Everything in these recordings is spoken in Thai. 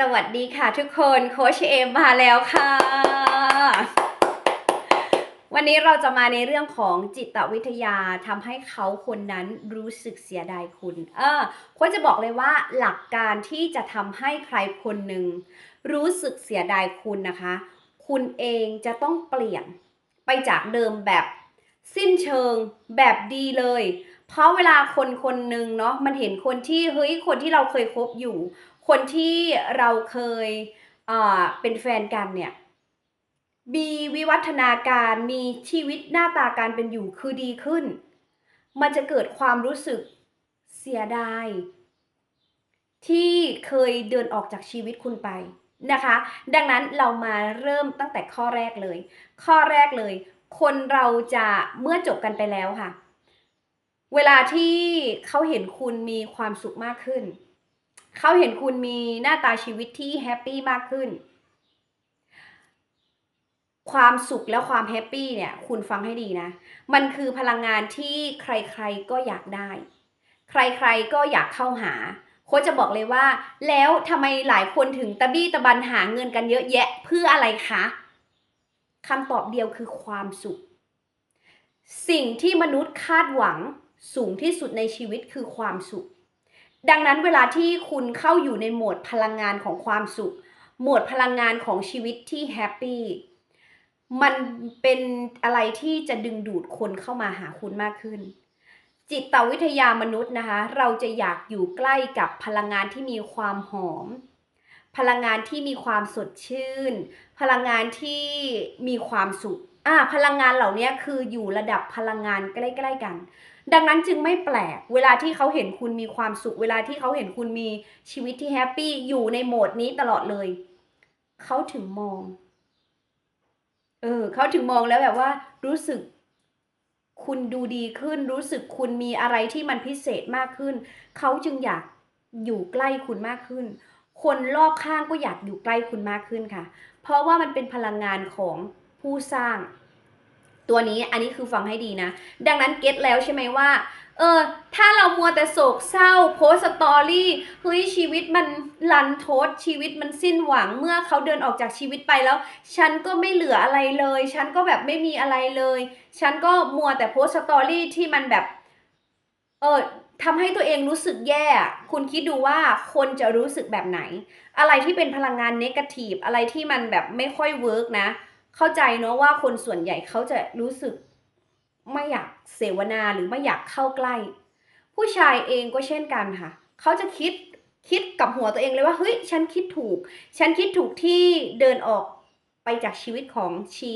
สวัสดีค่ะทุกคนโคชเอมมาแล้วค่ะ วันนี้เราจะมาในเรื่องของจิตวิทยาทำให้เขาคนนั้นรู้สึกเสียดายคุณ เออค้ชจะบอกเลยว่าหลักการที่จะทำให้ใครคนหนึ่งรู้สึกเสียดายคุณนะคะ คุณเองจะต้องเปลี่ยนไปจากเดิมแบบสิ้นเชิงแบบดีเลย เพราะเวลาคนคนหนึ่งเนาะมันเห็นคนที่เฮ้ยคนที่เราเคยคบอยู่ คนที่เราเคยเป็นแฟนกันเนี่ยมีวิวัฒนาการมีชีวิตหน้าตาการเป็นอยู่คือดีขึ้น มันจะเกิดความรู้สึกเสียดาย ที่เคยเดินออกจากชีวิตคุณไปนะคะ ดังนั้นเรามาเริ่มตั้งแต่ข้อแรกเลย ข้อแรกเลย คนเราจะเมื่อจบกันไปแล้วค่ะ เวลาที่เขาเห็นคุณมีความสุขมากขึ้น เขาเห็นคุณมีหน้าตาชีวิตที่แฮปปี้มากขึ้น ความสุขและความแฮปปี้เนี่ย คุณฟังให้ดีนะ มันคือพลังงานที่ใครๆก็อยากได้ ใครๆก็อยากเข้าหาโค้ชจะบอกเลยว่า แล้วทำไมหลายคนถึงตะบี้ตะบันหาเงินกันเยอะแยะเพื่ออะไรคะคำตอบเดียวคือความสุข สิ่งที่มนุษย์คาดหวังสูงที่สุดในชีวิตคือความสุข ดังนั้นเวลาที่คุณเข้าอยู่ในโหมดพลังงานของความสุข โหมดพลังงานของชีวิตที่แฮปปี้มันเป็นอะไรที่จะดึงดูดคนเข้ามาหาคุณมากขึ้น จิตวิทยามนุษย์นะคะ เราจะอยากอยู่ใกล้กับพลังงานที่มีความหอม พลังงานที่มีความสดชื่น พลังงานที่มีความสุข อ่าพลังงานเหล่านี้คืออยู่ระดับพลังงานใกล้ ๆ กัน ดังนั้นจึงไม่แปลก เวลาที่เขาเห็นคุณมีความสุข เวลาที่เขาเห็นคุณมีชีวิตที่แฮปปี้อยู่ในโหมดนี้ตลอดเลย เขาถึงมอง เออเขาถึงมองแล้วแบบว่า รู้สึกคุณดูดีขึ้น รู้สึกคุณมีอะไรที่มันพิเศษมากขึ้น เขาจึงอยากอยู่ใกล้คุณมากขึ้น คนรอบข้างก็อยากอยู่ใกล้คุณมากขึ้นค่ะ เพราะว่ามันเป็นพลังงานของ ผู้สร้าง ตัวนี้อันนี้คือฟังให้ดีนะ ดังนั้นเก็ตแล้วใช่ไหมว่า เออ ถ้าเรามัวแต่โศกเศร้าโพสสตอรี่เฮ้ยชีวิตมันลันทดชีวิตมันสิ้นหวังเมื่อเขาเดินออกจากชีวิตไปแล้ว ฉันก็ไม่เหลืออะไรเลย ฉันก็แบบไม่มีอะไรเลย ฉันก็มัวแต่โพสสตอรี่ที่มันแบบ เออทำให้ตัวเองรู้สึกแย่ คุณคิดดูว่าคนจะรู้สึกแบบไหน อะไรที่เป็นพลังงานเนกาทีฟ อะไรที่มันแบบไม่ค่อยเวิร์กนะ เข้าใจเนาะว่าคนส่วนใหญ่เขาจะรู้สึกไม่อยากเสวนาหรือไม่อยากเข้าใกล้ ผู้ชายเองก็เช่นกันค่ะ เขาจะคิดคิดกับหัวตัวเองเลยว่าเฮ้ยฉันคิดถูก ฉันคิดถูกที่เดินออกไปจากชีวิตของชี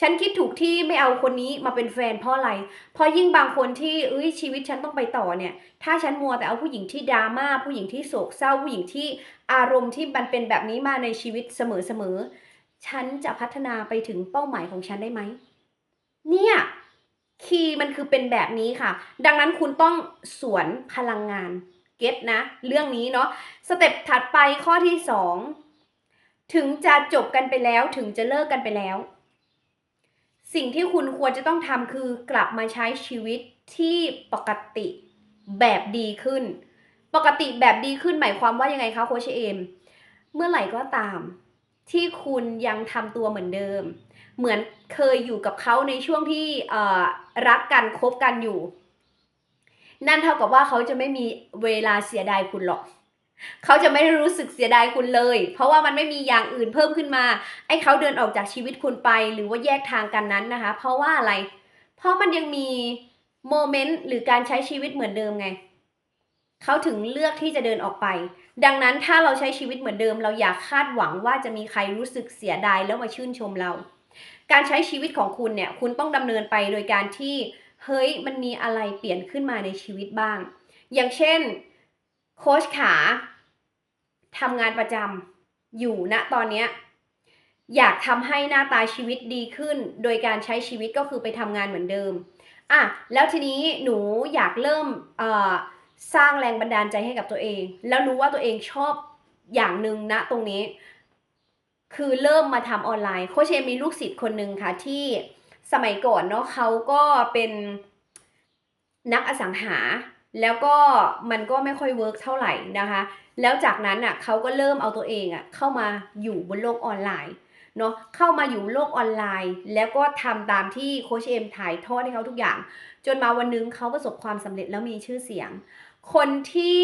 ฉันคิดถูกที่ไม่เอาคนนี้มาเป็นแฟนเพราะอะไร เพราะยิ่งบางคนที่เอ้ยชีวิตฉันต้องไปต่อเนี่ย ถ้าฉันมัวแต่เอาผู้หญิงที่ดราม่าผู้หญิงที่โศกเศร้าผู้หญิงที่อารมณ์ที่มันเป็นแบบนี้มาในชีวิตเสมอๆ ฉันจะพัฒนาไปถึงเป้าหมายของฉันได้ไหม เนี่ย คีย์มันคือเป็นแบบนี้ค่ะ ดังนั้นคุณต้องสวนพลังงาน เก็ตนะ เรื่องนี้เนาะ สเต็ปถัดไปข้อที่สองถึงจะจบกันไปแล้วถึงจะเลิกกันไปแล้ว สิ่งที่คุณควรจะต้องทำคือกลับมาใช้ชีวิตที่ปกติแบบดีขึ้น ปกติแบบดีขึ้นหมายความว่ายังไงคะโคชเอม เมื่อไหร่ก็ตาม ที่คุณยังทำตัวเหมือนเดิม เหมือนเคยอยู่กับเขาในช่วงที่รักกันคบกันอยู่ นั่นเท่ากับว่าเขาจะไม่มีเวลาเสียดายคุณหรอกเขาจะไม่รู้สึกเสียดายคุณเลย เพราะว่ามันไม่มีอย่างอื่นเพิ่มขึ้นมา ไอ้เขาเดินออกจากชีวิตคุณไป หรือว่าแยกทางกันนั้นนะคะ เพราะว่าอะไร เพราะมันยังมีโมเมนต์หรือการใช้ชีวิตเหมือนเดิมไง เขาถึงเลือกที่จะเดินออกไป ดังนั้นถ้าเราใช้ชีวิตเหมือนเดิม เราอยากคาดหวังว่าจะมีใครรู้สึกเสียดายแล้วมาชื่นชมเรา การใช้ชีวิตของคุณเนี่ยคุณต้องดำเนินไปโดยการที่เฮ้ยมันมีอะไรเปลี่ยนขึ้นมาในชีวิตบ้าง อย่างเช่นโค้ชขาทำงานประจำอยู่ณตอนเนี้อยากทำให้หน้าตาชีวิตดีขึ้น โดยการใช้ชีวิตก็คือไปทำงานเหมือนเดิมอะแล้วทีนี้หนูอยากเริ่มเอ่อ สร้างแรงบันดาลใจให้กับตัวเอง แล้วรู้ว่าตัวเองชอบอย่างหนึ่งณตรงนี้ คือเริ่มมาทำออนไลน์โคชเชมีลูกศิษย์คนหนึ่งค่ะที่สมัยก่อนเนาะเขาก็เป็นนักอสังหา แล้วก็มันก็ไม่ค่อยเวิร์กเท่าไหร่นะคะ แล้วจากนั้นอะเขาก็เริ่มเอาตัวเองอะเข้ามาอยู่บนโลกออนไลน์ เนาะเข้ามาอยู่โลกออนไลน์ แล้วก็ทำตามที่โคชเอ็มถ่ายทอดให้เขาทุกอย่าง จนมาวันนึงเขาประสบความสำเร็จแล้วมีชื่อเสียง คนที่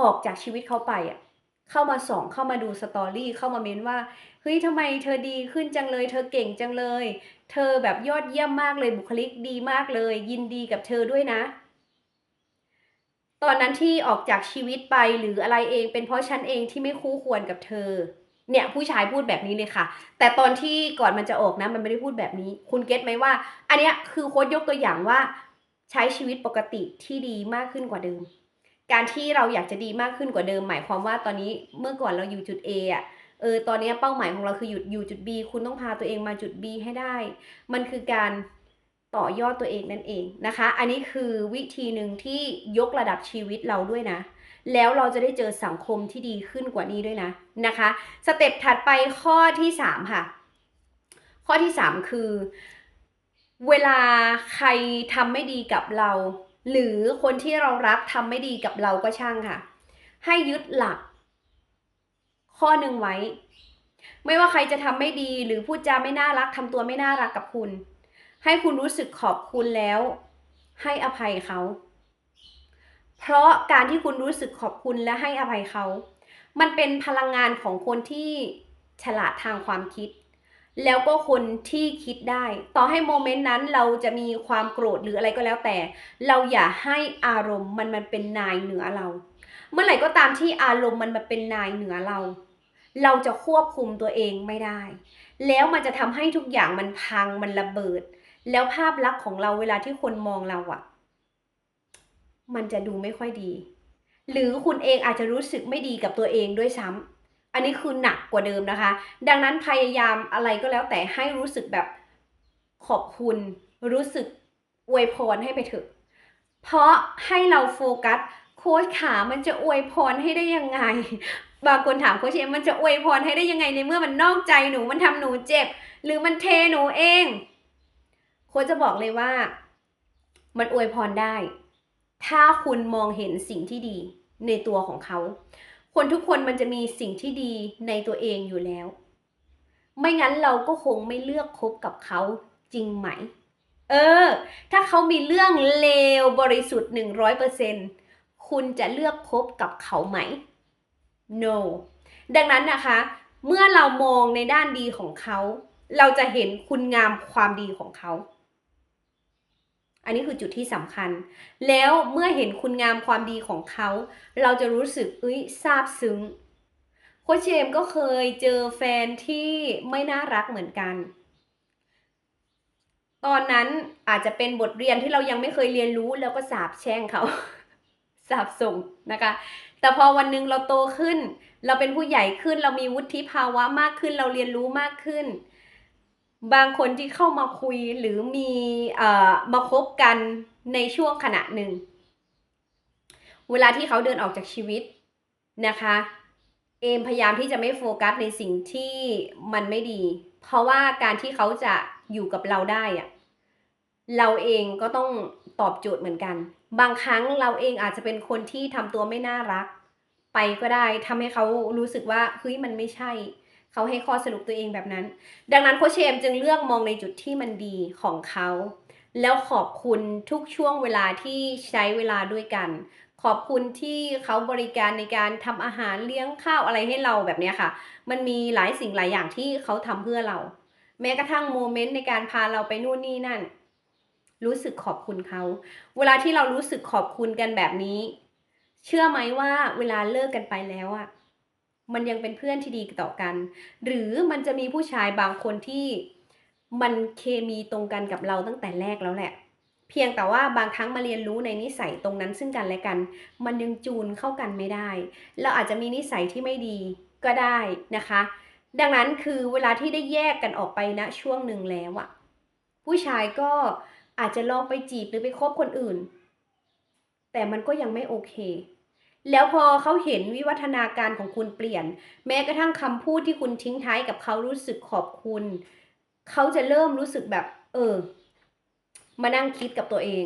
ออกจากชีวิตเขาไปอะเข้ามาส่องเข้ามาดูสตอรี่เข้ามาเม้นว่าเฮ้ยทำไมเธอดีขึ้นจังเลย เธอเก่งจังเลย เธอแบบยอดเยี่ยมมากเลยบุคลิกดีมากเลย ยินดีกับเธอด้วยนะ ตอนนั้นที่ออกจากชีวิตไปหรืออะไรเอง เป็นเพราะฉันเองที่ไม่คู่ควรกับเธอ เนี่ยผู้ชายพูดแบบนี้เลยค่ะ แต่ตอนที่ก่อนมันจะออกนะ มันไม่ได้พูดแบบนี้ คุณเก็ตไหมว่า อันเนี้ยคือโค้ดยกตัวอย่างว่า ใช้ชีวิตปกติที่ดีมากขึ้นกว่าเดิม การที่เราอยากจะดีมากขึ้นกว่าเดิม หมายความว่าตอนนี้เมื่อก่อนเราอยู่จุด A อะเออตอนนี้เป้าหมายของเราคือหยุดอยู่จุด B คุณต้องพาตัวเองมาจุด B ให้ได้ มันคือการต่อยอดตัวเองนั่นเองนะคะ อันนี้คือวิธีหนึ่งที่ยกระดับชีวิตเราด้วยนะ แล้วเราจะได้เจอสังคมที่ดีขึ้นกว่านี้ด้วยนะนะคะ สเต็ปถัดไปข้อที่สามค่ะ ข้อที่สามคือ เวลาใครทำไม่ดีกับเรา หรือคนที่เรารักทำไม่ดีกับเราก็ช่างค่ะ ให้ยึดหลัก ข้อหนึ่งไว้ ไม่ว่าใครจะทำไม่ดีหรือพูดจาไม่น่ารักทำตัวไม่น่ารักกับคุณ ให้คุณรู้สึกขอบคุณแล้ว ให้อภัยเขา เพราะการที่คุณรู้สึกขอบคุณและให้อภัยเขา มันเป็นพลังงานของคนที่ฉลาดทางความคิด แล้วก็คนที่คิดได้ ต่อให้โมเมนต์นั้นเราจะมีความโกรธหรืออะไรก็แล้วแต่ เราอย่าให้อารมณ์มันมันเป็นนายเหนือเรา เมื่อไหร่ก็ตามที่อารมณ์มันมาเป็นนายเหนือเรา เราจะควบคุมตัวเองไม่ได้ แล้วมันจะทำให้ทุกอย่างมันพังมันระเบิด แล้วภาพลักษณ์ของเราเวลาที่คนมองเราอะ มันจะดูไม่ค่อยดี หรือคุณเองอาจจะรู้สึกไม่ดีกับตัวเองด้วยซ้ำอันนี้คือหนักกว่าเดิมนะคะ ดังนั้นพยายามอะไรก็แล้วแต่ให้รู้สึกแบบขอบคุณ รู้สึกอวยพรให้ไปเถอะ เพราะให้เราโฟกัสโค้ชขามันจะอวยพรให้ได้ยังไง บางคนถามโค้ชเอมมันจะอวยพรให้ได้ยังไงในเมื่อมันนอกใจหนูมันทำหนูเจ็บ หรือมันเทหนูเอง โค้ชจะบอกเลยว่า มันอวยพรได้ ถ้าคุณมองเห็นสิ่งที่ดีในตัวของเขา คนทุกคนมันจะมีสิ่งที่ดีในตัวเองอยู่แล้ว ไม่งั้นเราก็คงไม่เลือกคบกับเขาจริงไหม เออ ถ้าเขามีเรื่องเลวบริสุทธิ์หนึ่งร้อยเปอร์เซ็นคุณจะเลือกคบกับเขาไหม no ดังนั้นนะคะ เมื่อเรามองในด้านดีของเขา เราจะเห็นคุณงามความดีของเขา อันนี้คือจุดที่สำคัญ แล้วเมื่อเห็นคุณงามความดีของเขา เราจะรู้สึกเอ้ยซาบซึ้งโคชเชมก็เคยเจอแฟนที่ไม่น่ารักเหมือนกัน ตอนนั้นอาจจะเป็นบทเรียนที่เรายังไม่เคยเรียนรู้แล้วก็สาบแช่งเขาสาบส่งนะคะ แต่พอวันหนึ่งเราโตขึ้น เราเป็นผู้ใหญ่ขึ้น เรามีวุฒิภาวะมากขึ้น เราเรียนรู้มากขึ้น บางคนที่เข้ามาคุยหรือมีเอ่อมาคบกันในช่วงขณะหนึ่ง เวลาที่เขาเดินออกจากชีวิตนะคะ เอมพยายามที่จะไม่โฟกัสในสิ่งที่มันไม่ดี เพราะว่าการที่เขาจะอยู่กับเราได้อะเราเองก็ต้องตอบโจทย์เหมือนกัน บางครั้งเราเองอาจจะเป็นคนที่ทำตัวไม่น่ารัก ไปก็ได้ทำให้เขารู้สึกว่าเฮ้ยมันไม่ใช่ เขาให้ข้อสรุปตัวเองแบบนั้น ดังนั้นโคชเชมจึงเลือกมองในจุดที่มันดีของเขา แล้วขอบคุณทุกช่วงเวลาที่ใช้เวลาด้วยกัน ขอบคุณที่เขาบริการในการทำอาหารเลี้ยงข้าวอะไรให้เราแบบนี้ค่ะ มันมีหลายสิ่งหลายอย่างที่เขาทำเพื่อเรา แม้กระทั่งโมเมนต์ในการพาเราไปนู่นนี่นั่น รู้สึกขอบคุณเขา เวลาที่เรารู้สึกขอบคุณกันแบบนี้ เชื่อไหมว่าเวลาเลิกกันไปแล้วอะ มันยังเป็นเพื่อนที่ดีต่อกัน หรือมันจะมีผู้ชายบางคนที่มันเคมีตรงกันกับเราตั้งแต่แรกแล้วแหละ เพียงแต่ว่าบางครั้งมาเรียนรู้ในนิสัยตรงนั้นซึ่งกันและกัน มันยังจูนเข้ากันไม่ได้ เราอาจจะมีนิสัยที่ไม่ดีก็ได้นะคะ ดังนั้นคือเวลาที่ได้แยกกันออกไปณช่วงหนึ่งแล้วอะผู้ชายก็อาจจะลองไปจีบหรือไปคบคนอื่น แต่มันก็ยังไม่โอเค แล้วพอเขาเห็นวิวัฒนาการของคุณเปลี่ยน แม้กระทั่งคำพูดที่คุณทิ้งท้ายกับเขารู้สึกขอบคุณ เขาจะเริ่มรู้สึกแบบ เออ มานั่งคิดกับตัวเอง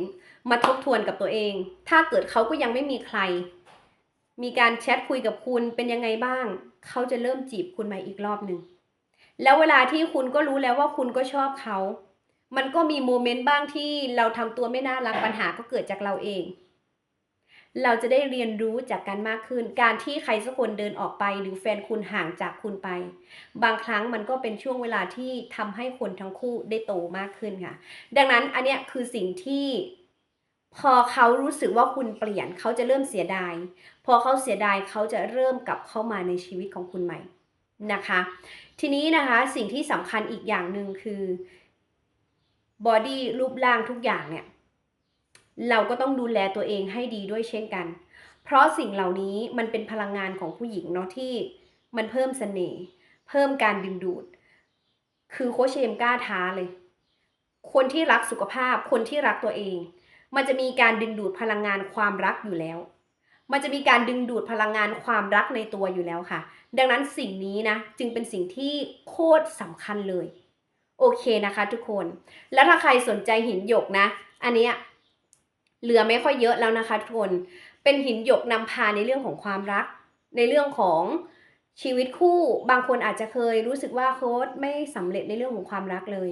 มาทบทวนกับตัวเอง ถ้าเกิดเขาก็ยังไม่มีใคร มีการแชทคุยกับคุณเป็นยังไงบ้าง เขาจะเริ่มจีบคุณม่อีกรอบหนึ่งแล้วเวลาที่คุณก็รู้แล้วว่าคุณก็ชอบเขา มันก็มีโมเมนต์บ้างที่เราทำตัวไม่น่ารักปัญหาก็เกิดจากเราเอง เราจะได้เรียนรู้จากกันมากขึ้น การที่ใครสักคนเดินออกไป หรือแฟนคุณห่างจากคุณไป บางครั้งมันก็เป็นช่วงเวลาที่ทำให้คนทั้งคู่ได้โตมากขึ้นค่ะ ดังนั้นอันเนี้ยคือสิ่งที่พอเขารู้สึกว่าคุณเปลี่ยนเขาจะเริ่มเสียดาย พอเขาเสียดายเขาจะเริ่มกลับเข้ามาในชีวิตของคุณใหม่นะคะ ทีนี้นะคะสิ่งที่สำคัญอีกอย่างหนึ่งคือบอดี้รูปร่างทุกอย่างเนี่ย เราก็ต้องดูแลตัวเองให้ดีด้วยเช่นกัน เพราะสิ่งเหล่านี้มันเป็นพลังงานของผู้หญิงเนาะที่มันเพิ่มเสน่ห์เพิ่มการดึงดูด คือโคชเชมกล้าท้าเลย คนที่รักสุขภาพ คนที่รักตัวเอง มันจะมีการดึงดูดพลังงานความรักอยู่แล้ว มันจะมีการดึงดูดพลังงานความรักในตัวอยู่แล้วค่ะ ดังนั้นสิ่งนี้นะจึงเป็นสิ่งที่โคตรสำคัญเลย โอเคนะคะทุกคน แล้วถ้าใครสนใจหินหยกนะ อันเนี้ย เหลือไม่ค่อยเยอะแล้วนะคะทุกคน เป็นหินหยกนำพาในเรื่องของความรัก ในเรื่องของชีวิตคู่ บางคนอาจจะเคยรู้สึกว่าโค้ดไม่สำเร็จในเรื่องของความรักเลย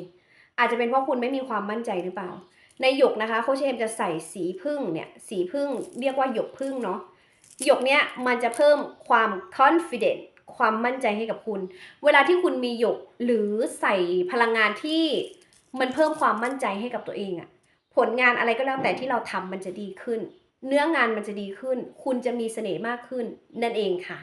อาจจะเป็นเพราะคุณไม่มีความมั่นใจหรือเปล่า ในหยกนะคะโคชเอมจะใส่สีพึ่งเนี่ยสีพึ่งเรียกว่าหยกพึ่งเนาะหยกเนี้ยมันจะเพิ่มความ confident ความมั่นใจให้กับคุณ เวลาที่คุณมีหยกหรือใส่พลังงานที่มันเพิ่มความมั่นใจให้กับตัวเองอะ ผลงานอะไรก็แล้วแต่ที่เราทำมันจะดีขึ้น เนื้องานมันจะดีขึ้น คุณจะมีเสน่ห์มากขึ้นนั่นเองค่ะ